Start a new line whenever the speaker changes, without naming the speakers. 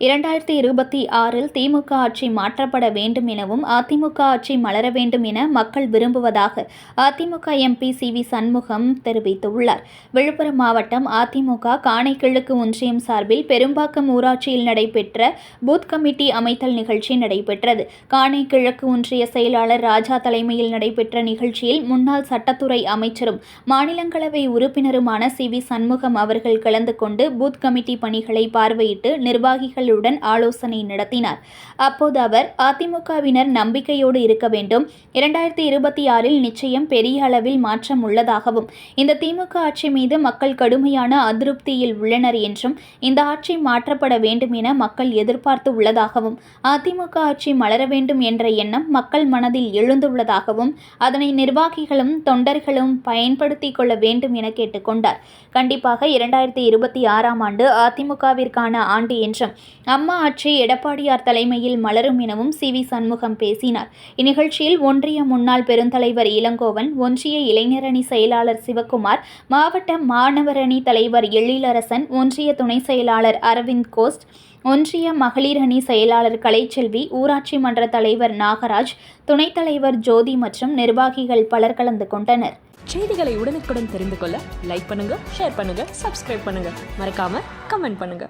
இரண்டாயிரத்தி இருபத்தி ஆறில் திமுக ஆட்சி மாற்றப்பட வேண்டும் எனவும் அதிமுக ஆட்சி மலர வேண்டும் என மக்கள் விரும்புவதாக AIADMK MP C V Shanmugam தெரிவித்துள்ளார். விழுப்புரம் மாவட்டம் அதிமுக காணைக்கிழக்கு ஒன்றியம் சார்பில் பெரும்பாக்கம் ஊராட்சியில் நடைபெற்ற பூத் கமிட்டி அமைத்தல் நிகழ்ச்சி நடைபெற்றது. காணைக்கிழக்கு ஒன்றிய செயலாளர் ராஜா தலைமையில் நடைபெற்ற நிகழ்ச்சியில் முன்னாள் சட்டத்துறை அமைச்சரும் மாநிலங்களவை உறுப்பினருமான சி வி சண்முகம் அவர்கள் கலந்து கொண்டு பூத் கமிட்டி பணிகளை பார்வையிட்டு நிர்வாகிகள் அதிகாரிகளுடன் ஆலோசனை நடத்தினார். அப்போது அவர் அதிமுகவினர் நம்பிக்கையோடு இருக்க வேண்டும். இரண்டாயிரத்தி இருபத்தி ஆறில் நிச்சயம் பெரிய அளவில் மாற்றம் உள்ளதாகவும் இந்த திமுக ஆட்சி மீது மக்கள் கடுமையான அதிருப்தியில் உள்ளனர் என்றும் இந்த ஆட்சி மாற்றப்பட வேண்டும் என மக்கள் எதிர்பார்த்து உள்ளதாகவும் அதிமுக ஆட்சி மலர வேண்டும் என்ற எண்ணம் மக்கள் மனதில் எழுந்துள்ளதாகவும் அதனை நிர்வாகிகளும் தொண்டர்களும் பயன்படுத்திக் கொள்ள வேண்டும் என கேட்டுக்கொண்டார் கண்டிப்பாக இரண்டாயிரத்தி இருபத்தி ஆறாம் ஆண்டு அதிமுகவிற்கான ஆண்டு என்றும் அம்மா ஆட்சி எடப்பாடியார் தலைமையில் மலரும் எனவும் சி வி சண்முகம் பேசினார். இந்நிகழ்ச்சியில் ஒன்றிய முன்னாள் பெருந்தலைவர் இளங்கோவன் ஒன்றிய இளைஞரணி செயலாளர் சிவக்குமார் மாவட்ட மாணவரணி தலைவர் எழிலரசன் ஒன்றிய துணை செயலாளர் அரவிந்த் கோஸ்ட் ஒன்றிய மகளிர் அணி செயலாளர் கலைச்செல்வி ஊராட்சி மன்ற தலைவர் நாகராஜ் துணைத் தலைவர் ஜோதி மற்றும் நிர்வாகிகள் பலர் கலந்து கொண்டனர்.
செய்திகளை உடனுக்குடன் தெரிந்து கொள்ள லைக் பண்ணுங்க ஷேர் பண்ணுங்க சப்ஸ்கிரைப் பண்ணுங்க. மறக்காம கமெண்ட் பண்ணுங்க.